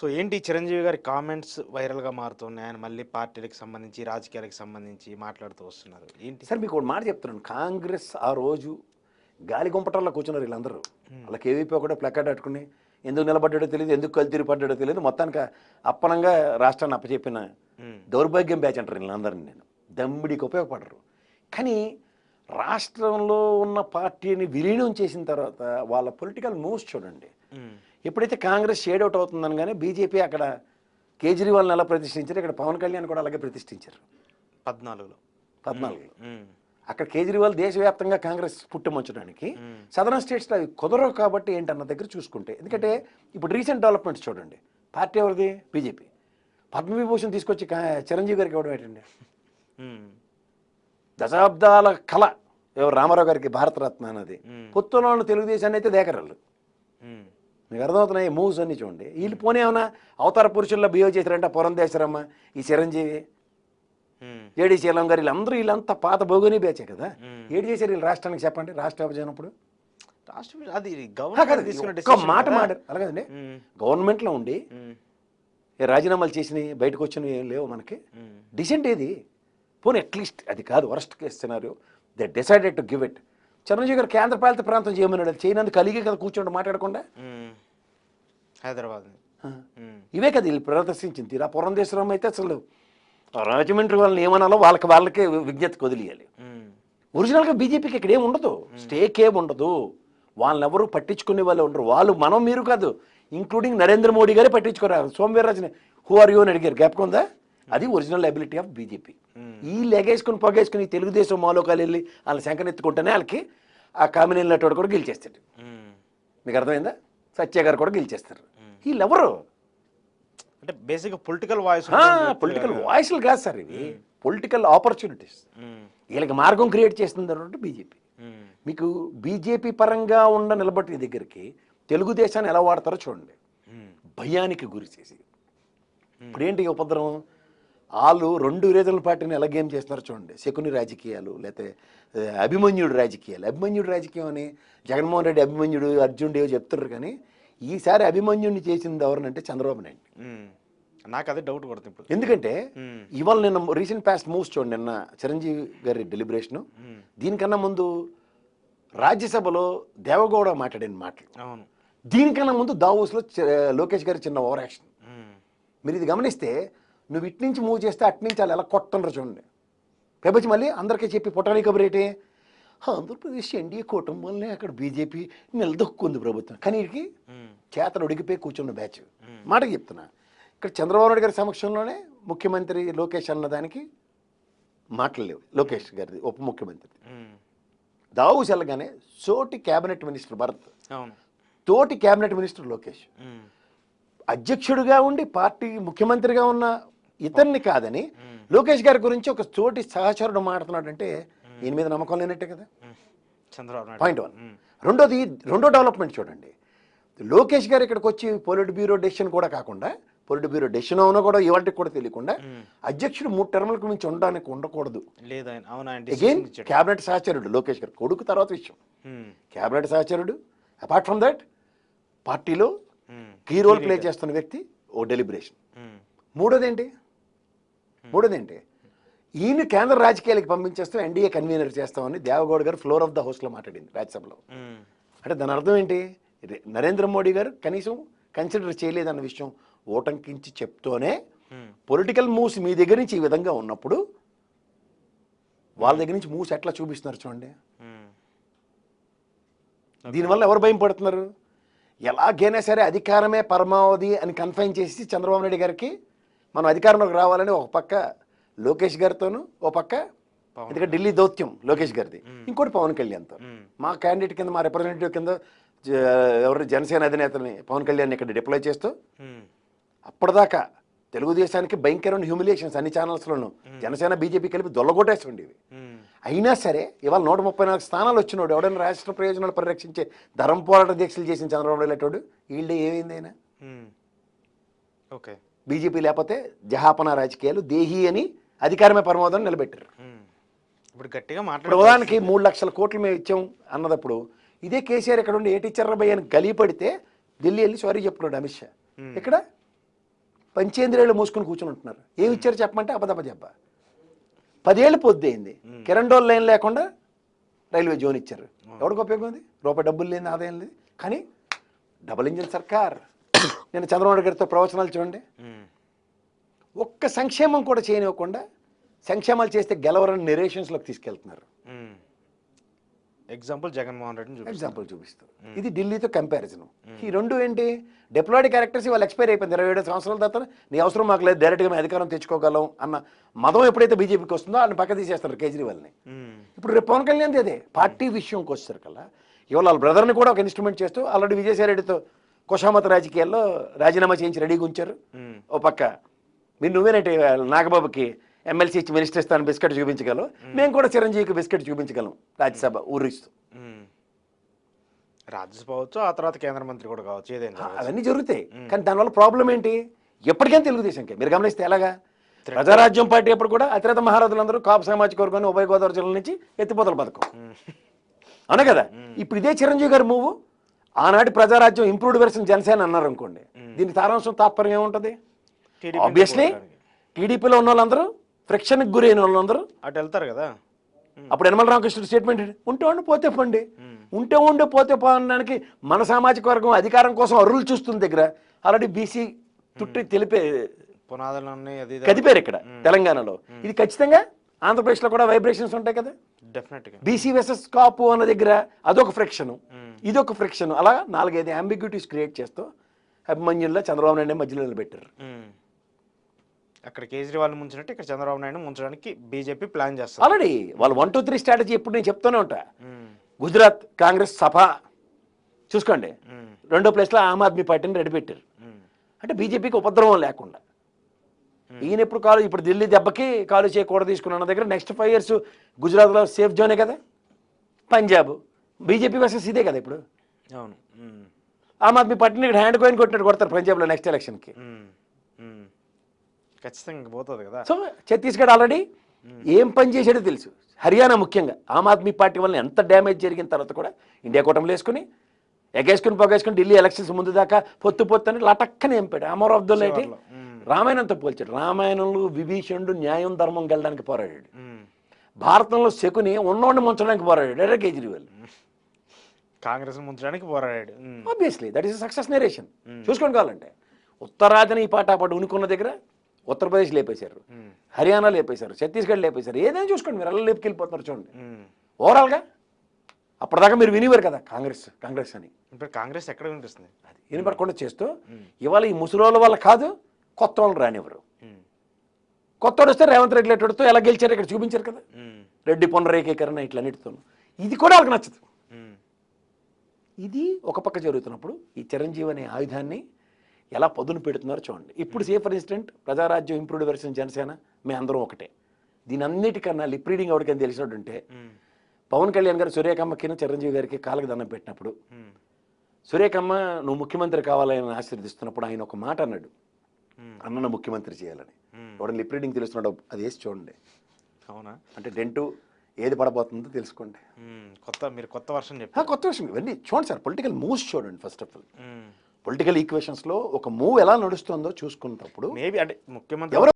So ఏంటి చిరంజీవి గారి comments వైరల్గా మారుతున్నాయి? ఆయన మళ్ళీ పార్టీలకు సంబంధించి రాజకీయాలకు సంబంధించి మాట్లాడుతూ వస్తున్నారు. ఏంటి? సార్ మీకు ఒక మాట చెప్తున్నాను. కాంగ్రెస్ ఆ రోజు గాలి గుంపటంలో కూర్చున్నారు వీళ్ళందరూ. వాళ్ళకి ఏవీపీ ఒకటే ప్లకార్డ్ పెట్టుకుని ఎందుకు నిలబడ్డాడో తెలియదు ఎందుకు కల్తీరి పడ్డాడో తెలియదు మొత్తానికి అప్పనంగా రాష్ట్రాన్ని అప్పచెప్పిన. దౌర్భాగ్యం బ్యాచ్ అంటారు వీళ్ళందరినీ నేను. దమ్మిడికి ఉపయోగపడరు. కానీ రాష్ట్రంలో ఉన్న పార్టీని విలీనం చేసిన తర్వాత వాళ్ళ పొలిటికల్ మూవ్స్ చూడండి. ఎప్పుడైతే కాంగ్రెస్ షేడ్ అవుట్ అవుతుందని కానీ బీజేపీ అక్కడ కేజ్రీవాల్ని ఎలా ప్రతిష్ఠించారు ఇక్కడ పవన్ కళ్యాణ్ కూడా అలాగే ప్రతిష్ఠించారు. పద్నాలుగులో. పద్నాలుగులో. అక్కడ కేజ్రీవాల్ దేశవ్యాప్తంగా కాంగ్రెస్ పుట్టుమంచడానికి సదరన్ స్టేట్స్లో అవి కుదరవు కాబట్టి ఏంటన్న దగ్గర చూసుకుంటే ఎందుకంటే ఇప్పుడు రీసెంట్ డెవలప్మెంట్స్ చూడండి. పార్టీ ఎవరిది? బీజేపీ. పద్మవిభూషణ్ తీసుకొచ్చి చిరంజీవి గారికి ఇవ్వడం ఏంటండి. దశాబ్దాల కళ. ఎవరు? రామారావు గారికి భారతరత్న అన్నది. మ్మ్. పొత్తులో ఉన్న తెలుగుదేశాన్ని అయితే దేకరాళ్ళు. మీకు అర్థమవుతున్నాయి? మూవ్స్ అన్ని చూడండి. వీళ్ళు పోనీ ఏమన్నా అవతార పురుషుల్లో బిహేవ్ చేశారంటే పురంధేశ్వరమ్మ ఈ చిరంజీవి. ఏడి శీలం గారు వీళ్ళందరూ వీళ్ళంతా పాత బోగుని బేచే కదా. ఏడు చేశారు వీళ్ళు రాష్ట్రానికి చెప్పండి. రాష్ట్ర విభజన అప్పుడు? రాష్ట్ర అది గవర్నమెంట్ మాట అలాగండి మ్మ్. గవర్నమెంట్లో ఉండి రాజీనామాలు చేసినవి బయటకు వచ్చినవి ఏం లేవు మనకి. డిసెంట్ ఏది? పోనీ అట్లీస్ట్ అది కాదు worst case scenario. They decided to give it. Chiranjeevi garu కేంద్ర పాలిత ప్రాంతం చేయమన్నాడు. చేయనందుకు కలిగి కదా కూర్చోండి మాట్లాడకుండా. హైదరాబాద్. ఇవే కదా వీళ్ళు ప్రదర్శించింది. తీరా పురంధేశ్వరం అయితే అసలు రాజమండ్రి వాళ్ళని ఏమనాలో వాళ్ళకి వాళ్ళకే విజ్ఞతకు వదిలేయాలి. ఒరిజినల్గా బీజేపీకి ఇక్కడ ఏం ఉండదు. స్టేక్ ఏం ఉండదు. వాళ్ళని ఎవరు పట్టించుకునే వాళ్ళు ఉండరు. వాళ్ళు మనం మీరు కాదు. ఇంక్లూడింగ్ నరేంద్ర మోడీ గారే పట్టించుకోరారు సోమవీర్రాజుని హూ ఆర్ యూ అని అడిగారు. జ్ఞాపకం ఉందా? అది ఒరిజినల్ అబిలిటీ ఆఫ్ బీజేపీ ఈ లెగేసుకుని పొగేసుకుని తెలుగుదేశం మాలోకాలు వెళ్ళి వాళ్ళ శంకనెత్తుకుంటేనే వాళ్ళకి ఆ కామినీ నెట్వర్క్ కూడా గెలిచేస్తాడు. మీకు అర్థమైందా? సత్య గారు కూడా గెలిచేస్తారు వీళ్ళెవరు? అంటే బేసిక్ పొలిటికల్ వాయిస్ పొలిటికల్ వాయిస్లు కాదు సార్ ఇవి. పొలిటికల్ ఆపర్చునిటీస్ వీళ్ళకి మార్గం క్రియేట్ చేస్తుంది తర్వాత బీజేపీ మీకు బీజేపీ పరంగా ఉన్న నిలబట్టి దగ్గరికి తెలుగుదేశాన్ని ఎలా వాడతారో చూడండి. భయానికి గురి చేసి. ఇప్పుడు ఏంటి ఈ ఉపద్రవం? వాళ్ళు రెండు రీజనల్ పార్టీని ఎలా గేమ్ చేస్తున్నారో చూడండి. శకుని రాజకీయాలు లేకపోతే అభిమన్యుడు రాజకీయాలు. అభిమన్యుడు రాజకీయం అని జగన్మోహన్ రెడ్డి అభిమన్యుడు అర్జున్ దేవ్ చెప్తున్నారు కానీ ఈసారి అభిమన్యుడిని చేసింది ఎవరినంటే చంద్రబాబు నాయుడు. నాకు అదే డౌట్ కొడుతుంది ఇప్పుడు. ఎందుకంటే. ఇవాళ నిన్న రీసెంట్ పాస్ట్ మూవ్స్ చూడండి నిన్న చిరంజీవి గారి డెలిబరేషను దీనికన్నా ముందు రాజ్యసభలో దేవగౌడ మాట్లాడిన మాటలు. అవును. దీనికన్నా ముందు దావోస్లో లోకేష్ గారి చిన్న ఓవర్ యాక్షన్. మీరు ఇది గమనిస్తే నువ్వు ఇటు నుంచి మూవ్ చేస్తే అటు నుంచి వాళ్ళు ఎలా కొట్టనరు చూడండి. పెబచి మళ్ళీ అందరికీ చెప్పి పుట్టాలి కబురు ఏంటి? ఆంధ్రప్రదేశ్ ఎన్డీఏ కూటమి వల్లనే అక్కడ బీజేపీ నిలదొక్కుంది ప్రభుత్వం. కానీ వీడికి. చేతలు ఉడికిపోయి కూర్చున్న బ్యాచ్. మాటకి చెప్తున్నా. ఇక్కడ చంద్రబాబు నాయుడు గారి సమక్షంలోనే ముఖ్యమంత్రి లోకేష్ అన్నదానికి మాటలు లేవు. లోకేష్ గారిది ఉప ముఖ్యమంత్రి. దావు వెళ్ళగానే సోటి క్యాబినెట్ మినిస్టర్ భరత్. తోటి క్యాబినెట్ మినిస్టర్ లోకేష్. అధ్యక్షుడిగా ఉండి పార్టీ ముఖ్యమంత్రిగా ఉన్న ఇతన్ని కాదని లోకేష్ గారి గురించి ఒక తోటి సహచరుడు మాట్లాడుతున్నాడంటే ఈయన మీద నమ్మకం లేనట్టే కదా. Chandrababu point one. రెండోది రెండో డెవలప్మెంట్ చూడండి. లోకేష్ గారు ఇక్కడికి వచ్చి పొలిట్ బ్యూరో డెసిషన్ కూడా కాకుండా పొలిట్ బ్యూరో డెసిషన్ అవునా కూడా ఇవాటికి కూడా తెలియకుండా అధ్యక్షుడు మూడు టర్ములకు మించి ఉండడానికి ఉండకూడదు. అగైన్ క్యాబినెట్ సహచరుడు లోకేష్ గారు కొడుకు తర్వాత విషయం. మ్మ్. క్యాబినెట్ సహచరుడు అపార్ట్ ఫ్రమ్ దట్ పార్టీలో. కీ రోల్ ప్లే చేస్తున్న వ్యక్తి ఓ డెలిబరేషన్. మూడోది ఏంటి? మూడోది ఏంటి ఈయన కేంద్ర రాజకీయాలకు పంపించేస్తాం ఎన్డీఏ కన్వీనర్ చేస్తామని దేవగౌడ గారు ఫ్లోర్ ఆఫ్ ద హౌస్లో మాట్లాడింది రాజ్యసభలో. అంటే దాని అర్థం ఏంటి నరేంద్ర మోడీ గారు కనీసం కన్సిడర్ చేయలేదన్న విషయం ఓటంకించి చెప్తూనే. పొలిటికల్ మూవ్స్ మీ దగ్గర నుంచి ఈ విధంగా ఉన్నప్పుడు వాళ్ళ దగ్గర నుంచి మూవ్స్ ఎట్లా చూపిస్తున్నారు చూడండి. దీనివల్ల ఎవరు భయం పడుతున్నారు ఎలాగైనా సరే అధికారమే పరమావధి అని కన్ఫైన్ చేసి చంద్రబాబు నాయుడు గారికి మనం అధికారంలోకి రావాలని ఒక పక్క లోకేష్ గారితోనూ ఒక పక్క. ఎందుకంటే ఢిల్లీ దౌత్యం లోకేష్ గారిది ఇంకోటి పవన్ కళ్యాణ్తో. మా క్యాండిడేట్ కింద మా రిప్రజెంటేటివ్ కింద ఎవరు జనసేన అధినేతని పవన్ కళ్యాణ్ ఇక్కడ డిప్లాయ్ చేస్తూ. అప్పటిదాకా తెలుగుదేశానికి భయంకరమైన హ్యూమిలియేషన్స్ అన్ని ఛానల్స్లోనూ జనసేన బీజేపీ కలిపి దొల్లగొట్టేస్తుండేవి మ్మ్. అయినా సరే ఇవాళ నూట ముప్పై నాలుగు స్థానాలు వచ్చినోడు ఎవడైనా రాష్ట్ర ప్రయోజనాలు పరిరక్షించే ధరం పోరాట దీక్షలు చేసిన చంద్రబాబు నాయుడు వీళ్ళే ఏమైంది అయినా. ఓకే బీజేపీ లేకపోతే జహాపన రాజకీయాలు దేహి అని అధికారమే పరమోదం నిలబెట్టారు. ఇప్పుడు గట్టిగా మాట్లాడు ఉదాహరణకి మూడు లక్షల కోట్లు మేము ఇచ్చాం అన్నదప్పుడు ఇదే కేసీఆర్ ఇక్కడ ఉండి ఏ టీచర్ అని గలీపడితే ఢిల్లీ వెళ్ళి సారీ చెప్పుకున్నాడు అమిత్ షా. ఇక్కడ పంచేంద్రియాలు మూసుకొని కూర్చుని ఉంటున్నారు. ఏమి ఇచ్చారు చెప్పమంటే అబద్ధప చెప్ప పదేళ్ళు పొద్దుయింది కిరణ్ డోల్ లైన్ లేకుండా రైల్వే జోన్ ఇచ్చారు. ఎవరికి ఉపయోగం ఉంది? రూపాయి డబ్బులు లేని ఆదాయం లేదు. కానీ డబుల్ ఇంజిన్ సర్కార్. నేను చంద్రబాబు గారితో ప్రవచనాలు చూడండి. ఒక్క సంక్షేమం కూడా చేయనివ్వకుండా సంక్షేమాలు చేస్తే గెలవరని నెరేషన్స్లోకి తీసుకెళ్తున్నారు. ఎగ్జాంపుల్ జగన్మోహన్ రెడ్డిని చూపిస్తాను. ఎగ్జాంపుల్ చూపిస్తారు ఇది ఢిల్లీతో కంపారిజన్ ఈ రెండు ఏంటి? డిప్లాయిడ్ క్యారెక్టర్స్ వాళ్ళు ఎక్స్పైర్ అయిపోయింది. ఇరవై ఏడు సంవత్సరాల తర్వాత నీ అవసరం మాకు లేదు డైరెక్ట్గా మేము అధికారం తెచ్చుకోగలం అన్న మదం ఎప్పుడైతే బీజేపీకి వస్తుందో వాళ్ళని పక్క తీసేస్తారు కేజ్రీవాల్ని. ఇప్పుడు రేపు పవన్ కళ్యాణ్ అదే. పార్టీ విషయంకి వచ్చారు కల్లా ఇవాళ వాళ్ళ బ్రదర్ని కూడా ఒక ఇన్స్ట్రుమెంట్ చేస్తూ ఆల్రెడీ విజయసాయి రెడ్డితో కుషామత రాజకీయాల్లో రాజీనామా చేయించి రెడీగా ఉంచారు. ఓ పక్క మీరు నువ్వేనంటే నాగబాబుకి ఎమ్మెల్సీ ఇచ్చి మినిస్టర్ ఇస్తాను బిస్కెట్ చూపించగలం మేము. కూడా చిరంజీవికి బిస్కెట్ చూపించగలం. రాజ్యసభ ఊరిస్తూ. రాజ్యసభ అవచ్చు ఆ తర్వాత కేంద్ర మంత్రి కూడా కావచ్చు ఏదైనా. అవన్నీ జరుగుతాయి. కానీ దానివల్ల ప్రాబ్లం ఏంటి? ఎప్పటికైనా తెలుగుదేశంకే. మీరు గమనిస్తే ఎలాగా? ప్రజారాజ్యం పార్టీ అప్పుడు కూడా అతిరథ మహారాజులందరూ కాపు సామాజిక వర్గాన్ని ఉభయ గోదావరి జిల్లా నుంచి ఎత్తిపోతల పథకం అవునా కదా? ఇప్పుడు ఇదే చిరంజీవి గారు మూవ్ ఆనాటి ప్రజారాజ్యం ఇంప్రూవ్డ్ వెర్షన్ జనసేన అన్నారు అనుకోండి. దీని సారాంశం తాత్పర్యం ఏముంటుంది? ఆబ్వియస్లీ. టీడీపీలో ఉన్న వాళ్ళందరూ ఫ్రిక్షన్కి గురైన వాళ్ళందరూ అటు వెళ్తారు కదా? అప్పుడు యనమల రామకృష్ణుడు స్టేట్మెంట్? ఉంటే ఉండి పోతే పండి. ఉంటే ఉండే పోతే పోనడానికి మన సామాజిక వర్గం అధికారం కోసం అరువులు చూస్తుంది దగ్గర. ఆల్రెడీ బీసీ తుట్టి తెలిపే పునాదులన్నీ కదిపారు ఇక్కడ తెలంగాణలో. ఇది ఖచ్చితంగా ఆంధ్రప్రదేశ్లో కూడా వైబ్రేషన్స్ ఉంటాయి కదా? డెఫినెట్గా బీసీ వెసెస్ కాపు అన్న దగ్గర అదొక ఫ్రిక్షన్ ఇదొక ఫ్రిక్షన్ అలా నాలుగైదు అంబిగ్యూటీస్ క్రియేట్ చేస్తూ అభిమన్యుల్లో చంద్రబాబు నాయుడు మధ్యలో నిలబెట్టారు. అక్కడ కేజ్రీవాల్ ముంచినట్టు ఇక్కడ చంద్రబాబు నాయుడు ముంచడానికి బీజేపీ ప్లాన్ చేస్తారు ఆల్రెడీ వాళ్ళు వన్ టూ త్రీ స్ట్రాటజీ ఎప్పుడు నేను చెప్తూనే ఉంటా. ఉమ్, గుజరాత్ కాంగ్రెస్ సభ చూసుకోండి. ఉమ్, రెండో ప్లేస్లో ఆమ్ ఆద్మీ పార్టీని రెడీ పెట్టారు. ఉమ్, అంటే బీజేపీకి ఉపద్రవం లేకుండా. ఈయన ఎప్పుడు కాలు ఇప్పుడు ఢిల్లీ దెబ్బకి కాలు చేయకూడదు తీసుకున్న దగ్గర. నెక్స్ట్ ఫైవ్ ఇయర్స్ గుజరాత్లో సేఫ్ జోనే కదా? పంజాబ్. బీజేపీ వర్సెస్ ఇదే కదా ఇప్పుడు? అవును. ఆమ్ ఆద్మీ పార్టీని ఇక్కడ హ్యాండ్ కోయిన్ కొట్టినట్టు కొడతారు పంజాబ్లో నెక్స్ట్ ఎలక్షన్కి. ఖచ్చితంగా పోతుంది కదా. సో ఛత్తీస్గఢ్ ఆల్రెడీ ఏం పని చేసాడో తెలుసు. హర్యానా ముఖ్యంగా. ఆమ్ ఆద్మీ పార్టీ వల్ల ఎంత డ్యామేజ్ జరిగిన తర్వాత కూడా ఇండియా కూటమిలో వేసుకుని ఎగేసుకుని పొగేసుకుని ఢిల్లీ ఎలక్షన్స్ ముందు దాకా పొత్తు పొత్తు అని లటక్కని ఎంపాడు. అమర్ అబ్దుల్ అయితే రామాయణంతో పోల్చాడు. రామాయణంలో విభీషణుడు న్యాయం ధర్మం గెలడానికి పోరాడాడు. భారతంలో శకుని ఉన్నోడిని ముంచడానికి పోరాడాడు. ఎర్ర కేజ్రీవాల్. కాంగ్రెస్ ముంచడానికి పోరాడాడు. Obviously that is success narration చూసుకోండి కావాలంటే. ఉత్తరాదిని ఈ పాట పాటు ఉనుకున్న దగ్గర ఉత్తరప్రదేశ్ లేపేశారు హర్యానా లేపేశారు ఛత్తీస్గఢ్ లేపేశారు. ఏదైనా చూసుకోండి మీరు అలా లేపుకెళ్ళిపోతున్నారు చూడండి. ఓవరాల్గా అప్పటిదాకా మీరు వినివారు కదా కాంగ్రెస్ కాంగ్రెస్ అని. ఇప్పుడు కాంగ్రెస్ ఎక్కడ వినిపిస్తుంది? అది వినపడకుండా చేస్తూ ఇవాళ ఈ ముసలోళ్ళ వల్ల కాదు కొత్త వాళ్ళు రానివ్వరు. కొత్తోడు వస్తే రేవంత్ రెడ్డి లెట్టడితో ఎలా గెలిచారు ఇక్కడ చూపించారు కదా. రెడ్డి పునరేకీకరణ ఇట్లన్నిటితో ఇది కూడా వాళ్ళకి నచ్చదు. ఇది ఒక పక్క జరుగుతున్నప్పుడు ఈ చిరంజీవి అనే ఆయుధాన్ని ఎలా పదును పెడుతున్నారో చూడండి. ఇప్పుడు say for instance Prajarajyam improved version Janasena మేము అందరం ఒకటే. దీని అన్నిటికన్నా లిప్ రీడింగ్ ఎవరికైనా తెలిసినట్టు ఉంటే ఉమ్, పవన్ కళ్యాణ్ గారు సూర్యకమ్మకి చిరంజీవి గారికి కాళ్ళకి దండం పెట్టినప్పుడు ఉమ్, సూర్యకమ్మ నువ్వు ముఖ్యమంత్రి కావాలని ఆశీర్దిస్తున్నప్పుడు ఆయన ఒక మాట అన్నాడు. అన్నను ముఖ్యమంత్రి చేయాలని. ఎవడ లిప్ రీడింగ్ తెలుస్తున్నాడు అది వేసి చూడండి. అవునా? అంటే డెంటు ఏది పడబోతుందో తెలుసుకోండి. కొత్త మీరు కొత్త వర్షం చెప్పారు. కొత్త విషయం ఇవన్నీ చూడండి సార్ పొలిటికల్ మూవ్స్ చూడండి ఫస్ట్ ఆఫ్ ఆల్. పొలిటికల్ ఈక్వేషన్స్లో ఒక మూవ్ ఎలా నడుస్తుందో చూసుకున్నప్పుడు మేబీ అంటే ముఖ్యమంత్రి ఎవరు